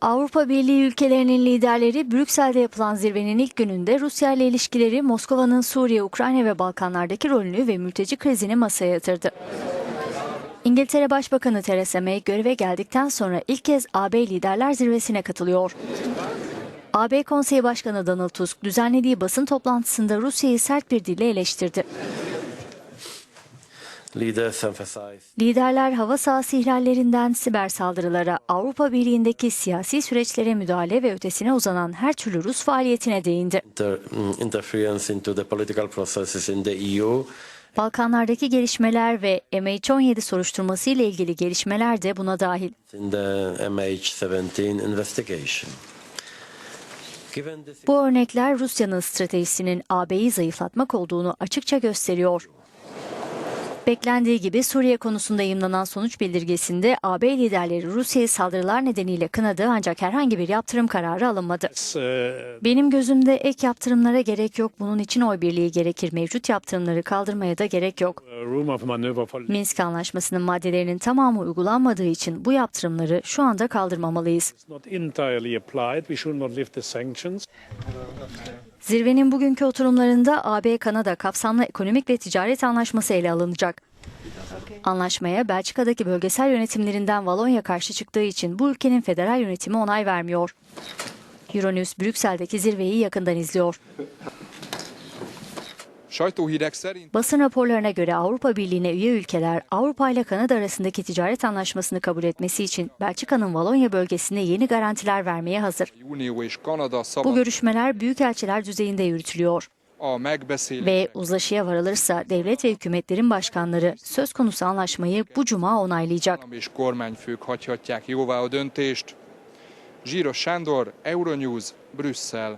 Avrupa Birliği ülkelerinin liderleri Brüksel'de yapılan zirvenin ilk gününde Rusya ile ilişkileri Moskova'nın Suriye, Ukrayna ve Balkanlardaki rolünü ve mülteci krizini masaya yatırdı. İngiltere Başbakanı Theresa May göreve geldikten sonra ilk kez AB Liderler Zirvesi'ne katılıyor. AB Konseyi Başkanı Donald Tusk düzenlediği basın toplantısında Rusya'yı sert bir dille eleştirdi. Liderler hava sahası ihlallerinden siber saldırılara, Avrupa Birliği'ndeki siyasi süreçlere müdahale ve ötesine uzanan her türlü Rus faaliyetine değindi. E. Balkanlardaki gelişmeler ve MH17 soruşturması ile ilgili gelişmeler de buna dahil. in the MH17 investigation. Given this Bu örnekler Rusya'nın stratejisinin AB'yi zayıflatmak olduğunu açıkça gösteriyor. Beklendiği gibi Suriye konusunda yayımlanan sonuç bildirgesinde AB liderleri Rusya'yı saldırılar nedeniyle kınadı ancak herhangi bir yaptırım kararı alınmadı. Benim gözümde ek yaptırımlara gerek yok. Bunun için oy birliği gerekir. Mevcut yaptırımları kaldırmaya da gerek yok. Minsk Anlaşması'nın maddelerinin tamamı uygulanmadığı için bu yaptırımları şu anda kaldırmamalıyız. Zirvenin bugünkü oturumlarında AB-Kanada kapsamlı ekonomik ve ticaret anlaşması ele alınacak. Anlaşmaya Belçika'daki bölgesel yönetimlerinden Valonya karşı çıktığı için bu ülkenin federal yönetimi onay vermiyor. Euronews Brüksel'deki zirveyi yakından izliyor. Basın raporlarına göre Avrupa Birliği'ne üye ülkeler Avrupa ile Kanada arasındaki ticaret anlaşmasını kabul etmesi için Belçika'nın Valonya bölgesine yeni garantiler vermeye hazır. Bu görüşmeler büyükelçiler düzeyinde yürütülüyor. Ve uzlaşıya varılırsa devlet ve hükümetlerin başkanları söz konusu anlaşmayı bu cuma onaylayacak. Zsíros Sándor, Euronews, Brüsszel.